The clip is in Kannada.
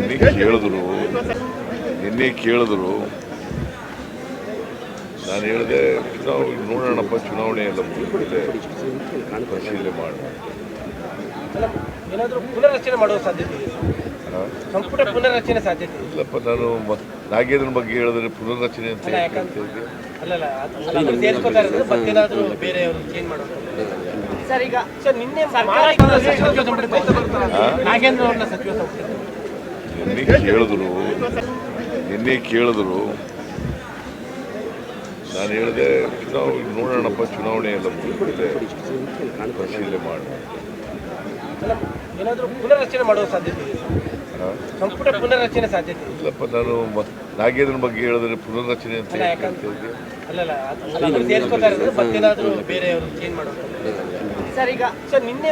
ನಿನ್ನೆ ಕೇಳಿದ್ರು ನಿನ್ನೆ ಕೇಳಿದ್ರು ನಾನು ಹೇಳಿದೆ ಚುನಾವಣೆ ನೋಡೋಣಪ್ಪ ಚುನಾವಣೆ ಎಲ್ಲ ಮುಗಿದ್ಮೇಲೆ ಪರಿಶೀಲನೆ ಮಾಡೋಣ ಸಾಧ್ಯತೆ ಇದೆ ಆ? ಸಂಪುಟ ಪುನರ್ರಚನೆ ಸಾಧ್ಯತೆ ಇಲ್ಲಪ್ಪ ನಾನು ನಾಗೇಂದ್ರ ಬಗ್ಗೆ ಹೇಳಿದ್ರೆ ಪುನರ್ರಚನೆ ಅಂತ ಹೇಳ್ತಾ ಇದ್ದೆ? ಸರ್ ಈಗ ಸರ್ ನಿನ್ನೆ? ನಾಗೇಂದ್ರ ಅವ್ರನ್ನ ಸಚಿವ ನಿನ್ನೆ ಕೇಳಿದ್ರು. ನಿನ್ನೆ ಕೇಳಿದ್ರು. ನಾನು ಹೇಳಿದೆ ಚುನಾವಣೆ ನೋಡೋಣಪ್ಪ ಚುನಾವಣೆ ಎಲ್ಲ ಮುಗಿದ್ಮೇಲೆ ಪರಿಶೀಲನೆ ಮಾಡೋಣ ಏನಾದ್ರೂ ಪುನರ್ರಚನೆ ಮಾಡುವ ಸಾಧ್ಯತೆ ಸಂಪುಟ ಪುನರ್ರಚನೆ ಸಾಧ್ಯತೆ ಇಲ್ಲಪ್ಪ ನಾನು ನಾಗೇಂದ್ರ ನಾಗೇಂದ್ರನ ಬಗ್ಗೆ ಹೇಳಿದ್ರೆ ಪುನರ್ರಚನೆ ಅಂತ? ಅಲ್ಲಲ್ಲ ಮತ್ತೇನಾದ್ರೂ ಬೇರೆಯವರು ಚೇಂಜ್ ಮಾಡೋದು ಸರ್ ಈಗ ಸರ್ ನಿನ್ನೆ